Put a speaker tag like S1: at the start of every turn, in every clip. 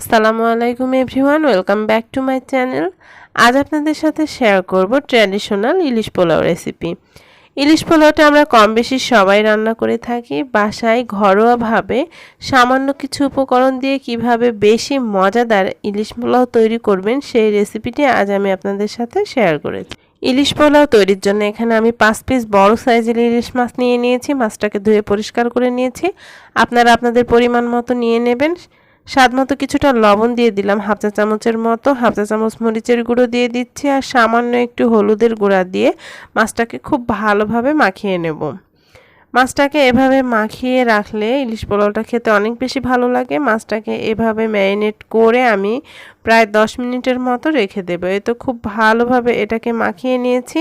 S1: আসসালামু আলাইকুম everyone, welcome back to my channel. আজ আপনাদের সাথে শেয়ার করব ট্র্যাডিশনাল ইলিশ পোলাও রেসিপি। ইলিশ পোলাওটা আমরা কম বেশি সবাই রান্না করে থাকি। বাসায় ঘরোয়াভাবে সামান্য কিছু উপকরণ দিয়ে কীভাবে বেশি মজাদার ইলিশ পোলাও তৈরি করবেন সেই রেসিপিটি আজ আমি আপনাদের সাথে শেয়ার করেছি। ইলিশ পোলাও তৈরির জন্য এখানে আমি পাঁচ পিস বড় সাইজের ইলিশ মাছ নিয়ে নিয়েছি। মাছটাকে ধুয়ে পরিষ্কার করে নিয়েছি। আপনারা আপনাদের পরিমাণ মতো নিয়ে নেবেন। স্বাদ মতো কিছুটা লবণ দিয়ে দিলাম, হাফ চা চামচের মতো, হাফ চা চামচ মরিচের গুঁড়ো দিয়ে দিচ্ছি আর সামান্য একটু হলুদের গুঁড়া দিয়ে মাছটাকে খুব ভালোভাবে মাখিয়ে নেব। মাছটাকে এভাবে মাখিয়ে রাখলে ইলিশ পোলাওটা খেতে অনেক বেশি ভালো লাগে। মাছটাকে এভাবে ম্যারিনেট করে আমি প্রায় দশ মিনিটের মতো রেখে দেবো। এ তো খুব ভালোভাবে এটাকে মাখিয়ে নিয়েছি।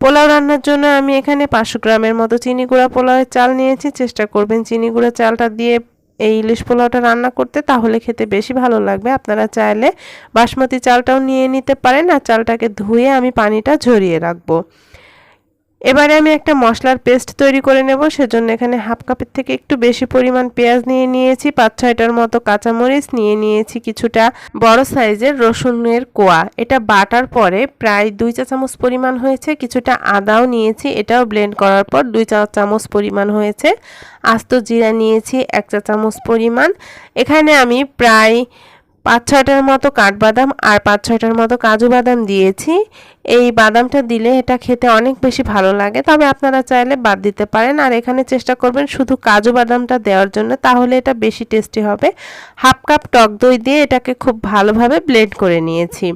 S1: পোলাও রান্নার জন্য আমি এখানে পাঁচশো গ্রামের মতো চিনি গুঁড়া পোলাওয়ের চাল নিয়েছি। চেষ্টা করবেন চিনি গুঁড়া চালটা দিয়ে এই ইলিশ পোলাওটা রান্না করতে তাহলে খেতে বেশি ভালো লাগবে। আপনারা চাইলে বাসমতি চালটাও নিয়ে নিতে পারেন আর চালটাকে ধুয়ে আমি পানিটা ঝরিয়ে রাখব। এবারে আমি একটা মশলার পেস্ট তৈরি করে নেব, সেজন্য এখানে হাফ কাপের থেকে একটু বেশি পরিমাণ পেঁয়াজ নিয়ে নিয়েছি, পাঁচ ছয়টার মতো কাঁচামরিচ নিয়ে নিয়েছি কিছুটা বড় সাইজের রসুনের কোয়া। এটা বাটার পরে প্রায় দুই চা চামচ পরিমাণ হয়েছে, কিছুটা আদাও নিয়েছি, এটাও ব্লেন্ড করার পর দুই চা চামচ পরিমাণ হয়েছে। আস্ত জিরা নিয়েছি, এক চা চামচ পরিমাণ। এখানে আমি প্রায় পাঁচ ছয়টার মতো কাঠবাদাম আর পাঁচ ছয়টার মতো কাজু বাদাম দিয়েছি। এই বাদামটা দিলে এটা খেতে অনেক বেশি ভালো লাগে। তবে আপনারা চাইলে বাদ দিতে পারেন। আর এখানে চেষ্টা করবেন শুধু কাজু বাদামটা দেওয়ার জন্য, তাহলে এটা বেশি টেস্টি হবে। হাফ কাপ টক দই দিয়ে এটাকে খুব ভালোভাবে ব্লেন্ড করে নিয়েছি।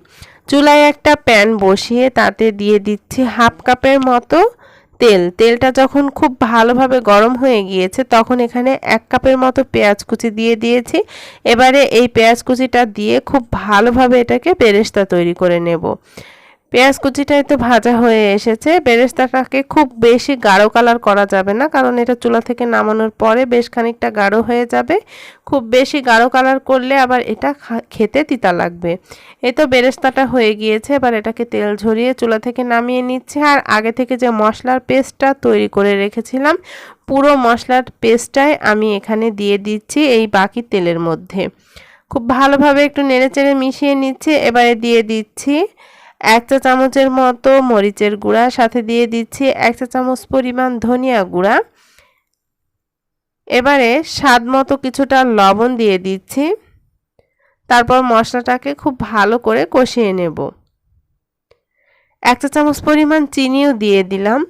S1: চুলায় একটা প্যান বসিয়ে তাতে দিয়ে দিচ্ছি হাফ কাপের মতো তেল, তেলটা যখন খুব ভালোভাবে গরম হয়ে গিয়েছে, তখন এখানে এক কাপের মতো পেঁয়াজ কুচি দিয়ে দিয়েছি। এবারে এই পেঁয়াজ কুচিটা দিয়ে খুব ভালোভাবে এটাকে বেরেস্তা তৈরি করে নেব। পেঁয়াজ কুচিটাই তো ভাজা হয়ে এসেছে। বেরেস্তাটাকে খুব বেশি গাঢ় কালার করা যাবে না, কারণ এটা চুলা থেকে নামানোর পরে বেশ খানিকটা গাঢ় হয়ে যাবে। খুব বেশি গাঢ় কালার করলে আবার এটা খেতে তিতা লাগবে। এ তো বেরেস্তাটা হয়ে গিয়েছে, এবার এটাকে তেল ঝরিয়ে চুলা থেকে নামিয়ে নিচ্ছে। আর আগে থেকে যে মশলার পেস্টটা তৈরি করে রেখেছিলাম, পুরো মশলার পেস্টটাই আমি এখানে দিয়ে দিচ্ছি এই বাকি তেলের মধ্যে। খুব ভালোভাবে একটু নেড়ে চেড়ে মিশিয়ে নিচ্ছে, এবারে দিয়ে দিচ্ছি এক চা চামচের মতো মরিচের গুঁড়া, সাথে দিয়ে দিচ্ছি এক চা চামচ পরিমাণ ধনিয়া গুঁড়া। এবারে স্বাদ মতো কিছুটা লবণ দিয়ে দিচ্ছি। তারপর মশলাটাকে খুব ভালো করে কষিয়ে নেব। এক চা চামচ পরিমাণ চিনিও দিয়ে দিলাম।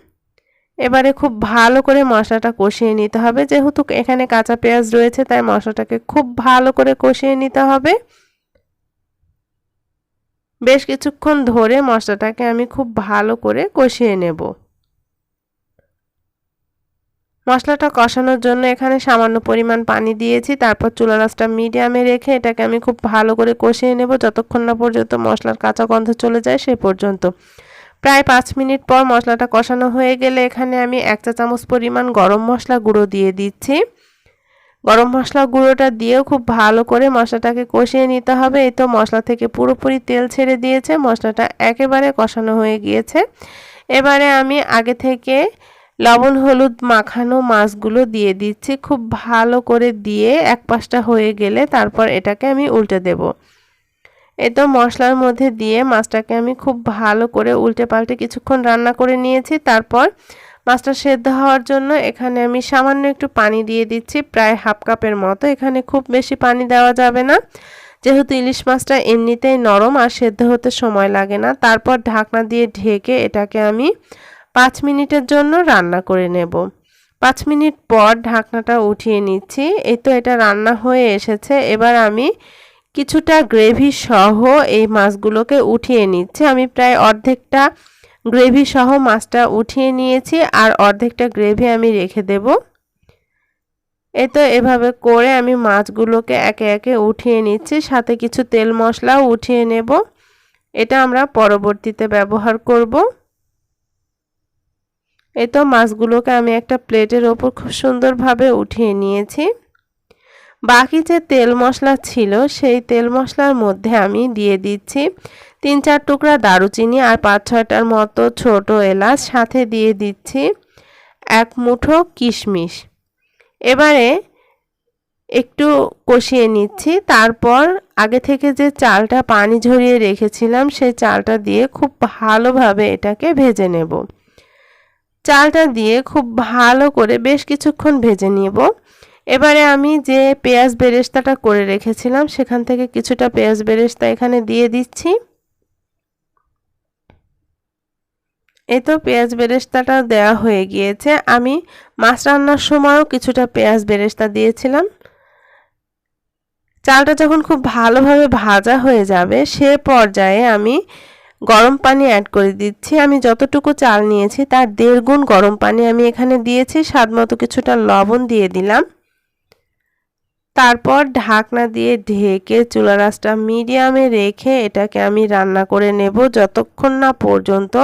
S1: এবারে খুব ভালো করে মশলাটা কষিয়ে নিতে হবে। যেহেতু এখানে কাঁচা পেঁয়াজ রয়েছে, তাই মশলাটাকে খুব ভালো করে কষিয়ে নিতে হবে। বেশ কিছুক্ষণ ধরে মশলাটাকে আমি খুব ভালো করে কষিয়ে নেব। মশলাটা কষানোর জন্য এখানে সামান্য পরিমাণ পানি দিয়েছি, তারপর চুলা মিডিয়ামে রেখে এটাকে আমি খুব ভালো করে কষিয়ে নেব। যতক্ষণ না পর্যন্ত মশলার কাঁচা গন্ধ চলে যায় সে পর্যন্ত। প্রায় পাঁচ মিনিট পর মশলাটা কষানো হয়ে গেলে এখানে আমি এক চা চামচ পরিমাণ গরম মশলা গুঁড়ো দিয়ে দিচ্ছি। গরম মশলা গুঁড়োটা দিয়েও খুব ভালো করে মশলাটাকে কষিয়ে নিতে হবে। এই তো মশলা থেকে পুরোপুরি তেল ছেড়ে দিয়েছে, মশলাটা একেবারে কষানো হয়ে গিয়েছে। এবারে আমি আগে থেকে লবণ, হলুদ মাখানো মাছগুলো দিয়ে দিচ্ছি, খুব ভালো করে দিয়ে এক পাশটা হয়ে গেলে তারপর এটাকে আমি উল্টে দেব। তো মশলার মধ্যে দিয়ে মাছটাকে আমি খুব ভালো করে উল্টে পাল্টে কিছুক্ষণ রান্না করে নিয়েছি, তারপর মাছটা সেদ্ধ হওয়ার জন্য এখানে আমি সামান্য একটু পানি দিয়ে দিচ্ছি, প্রায় হাফ কাপের মতো। এখানে খুব বেশি পানি দেওয়া যাবে না। যেহেতু ইলিশ মাছটা এমনিতেই নরম আর সেদ্ধ হতে সময় লাগে না, তারপর ঢাকনা দিয়ে ঢেকে এটাকে আমি পাঁচ মিনিটের জন্য রান্না করে নেব। পাঁচ মিনিট পর ঢাকনাটা উঠিয়ে নিচ্ছি। এই তো এটা রান্না হয়ে এসেছে। এবার আমি কিছুটা গ্রেভি সহ এই মাছগুলোকে উঠিয়ে নিচ্ছি। আমি প্রায় অর্ধেকটা গ্রেভি সহ মাছটা উঠিয়ে নিয়েছি, আর অর্ধেকটা গ্রেভি আমি রেখে দেব। এ তো এভাবে করে আমি মাছগুলোকে একে একে উঠিয়ে নিচ্ছি, সাথে কিছু তেল মশলাও উঠিয়ে নেব। এটা আমরা পরবর্তীতে ব্যবহার করব। এই তো মাছগুলোকে আমি একটা প্লেটের ওপর খুব সুন্দরভাবে উঠিয়ে নিয়েছি। বাকি যে তেল মশলা ছিল, সেই তেল মশলার মধ্যে আমি দিয়ে দিচ্ছি তিন চার টুকরা দারুচিনি আর পাঁচ ছয়টার মতো ছোট এলাচ সাথে দিয়ে দিচ্ছি এক মুঠো কিশমিশ। এবারে একটু কষিয়ে নিচ্ছি। তারপর আগে থেকে যে চালটা পানি ঝরিয়ে রেখেছিলাম, সেই চালটা দিয়ে খুব ভালোভাবে এটাকে ভেজে নেব। চালটা দিয়ে খুব ভালো করে বেশ কিছুক্ষণ ভেজে নেব। এবারে আমি যে পেঁয়াজ বেরেস্তাটা করে রেখেছিলাম, সেখান থেকে কিছুটা পেঁয়াজ বেরেস্তা এখানে দিয়ে দিচ্ছি। এই তো পেঁয়াজ বেরেস্তাটা দেওয়া হয়ে গিয়েছে। আমি মাছ রান্নার সময়ও কিছুটা পেঁয়াজ বেরেস্তা দিয়েছিলাম। চালটা যখন খুব ভালোভাবে ভাজা হয়ে যাবে, সে পর্যায়ে আমি গরম পানি অ্যাড করে দিচ্ছি। আমি যতটুকু চাল নিয়েছি, তার দেড় গুণ গরম পানি আমি এখানে দিয়েছি। স্বাদ মতো কিছুটা লবণ দিয়ে দিলাম। তারপর ঢাকনা দিয়ে ঢেকে চুলা রাসটা মিডিয়ামে রেখে এটাকে আমি রান্না করে নেব যতক্ষণ না পর্যন্ত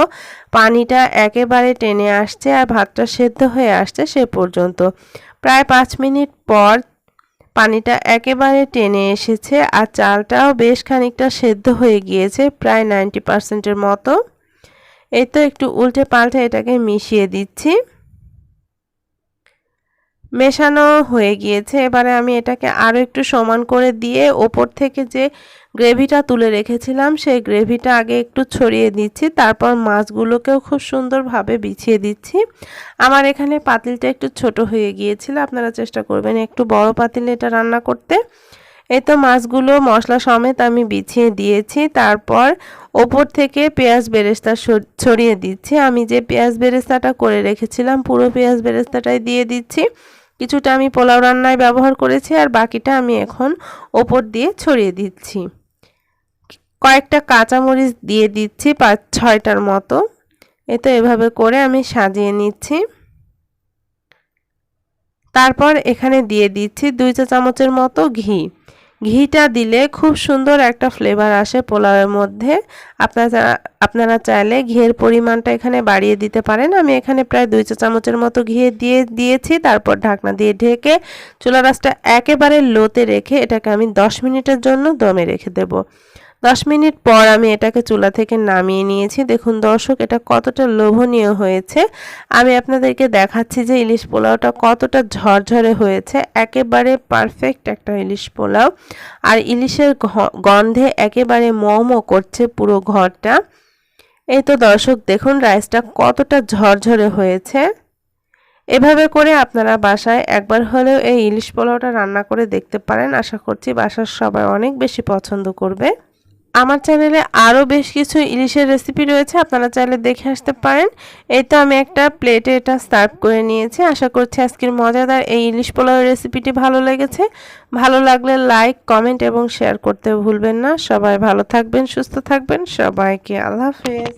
S1: পানিটা একেবারে টেনে আসছে আর ভাতটা সেদ্ধ হয়ে আসছে সে পর্যন্ত। প্রায় পাঁচ মিনিট পর পানিটা একেবারে টেনে এসেছে আর চালটাও বেশ খানিকটা সেদ্ধ হয়ে গিয়েছে প্রায় নাইনটি পার্সেন্টের মতো। এই তো একটু উল্টে পাল্টে এটাকে মিশিয়ে দিচ্ছি। মেশানো হয়ে গিয়েছে। এবারে আমি এটাকে আরও একটু সমান করে দিয়ে ওপর থেকে যে গ্রেভিটা তুলে রেখেছিলাম, সেই গ্রেভিটা আগে একটু ছড়িয়ে দিচ্ছি, তারপর মাছগুলোকেও খুব সুন্দরভাবে বিছিয়ে দিচ্ছি। আমার এখানে পাতিলটা একটু ছোট হয়ে গিয়েছিল, আপনারা চেষ্টা করবেন একটু বড় পাতিলে এটা রান্না করতে। এই তো মাছগুলো মশলা সমেত আমি বিছিয়ে দিয়েছি, তারপর ওপর থেকে পেঁয়াজ বেরেস্তা ছড়িয়ে দিচ্ছি। আমি যে পেঁয়াজ বেরেস্তাটা করে রেখেছিলাম, পুরো পেঁয়াজ বেরেস্তাটাই দিয়ে দিচ্ছি। কিছুটা আমি পোলাও রান্নায় ব্যবহার করেছি আর বাকিটা আমি এখন ওপর দিয়ে ছড়িয়ে দিচ্ছি। কয়েকটা কাঁচামরিচ দিয়ে দিচ্ছি পাঁচ ছয়টার মতো। এতে এভাবে করে আমি সাজিয়ে নিচ্ছি। তারপর এখানে দিয়ে দিচ্ছি দুই চা চামচের মতো ঘি। ঘিটা দিলে খুব সুন্দর একটা ফ্লেভার আসে পোলাওয়ের মধ্যে। আপনারা আপনারা চাইলে ঘিয়ের পরিমাণটা এখানে বাড়িয়ে দিতে পারেন। আমি এখানে প্রায় দুই চা চামচের মতো ঘি দিয়ে, দিয়েছি, তারপর ঢাকনা দিয়ে ঢেকে চুলা রাসটা একেবারে লোতে রেখে এটাকে আমি দশ মিনিটের জন্য দমে রেখে দেবো। দশ মিনিট পর আমি এটাকে চুলা থেকে নামিয়ে নিয়েছি। দেখুন দর্শক, এটা কতটা লোভনীয় হয়েছে। আমি আপনাদেরকে দেখাচ্ছি যে ইলিশ পোলাওটা কতটা ঝরঝরে হয়েছে। একেবারে পারফেক্ট একটা ইলিশ পোলাও। আর ইলিশের গন্ধে একেবারে মমো করছে পুরো ঘরটা। এই তো দর্শক, দেখুন রাইসটা কতটা ঝরঝরে হয়েছে। এভাবে করে আপনারা বাসায় একবার হলেও এই ইলিশ পোলাওটা রান্না করে দেখতে পারেন। আশা করছি বাসার সবাই অনেক বেশি পছন্দ করবে। আমার চ্যানেলে আরও বেশ কিছু ইলিশের রেসিপি রয়েছে, আপনারা চাইলে দেখে আসতে পারেন। এই তো আমি একটা প্লেটে এটা সার্ভ করে নিয়েছি। আশা করছি আজকের মজাদার এই ইলিশ পোলাও রেসিপিটি ভালো লেগেছে। ভালো লাগলে লাইক কমেন্ট এবং শেয়ার করতে ভুলবেন না। সবাই ভালো থাকবেন, সুস্থ থাকবেন। সবাইকে আল্লাহ হাফেজ।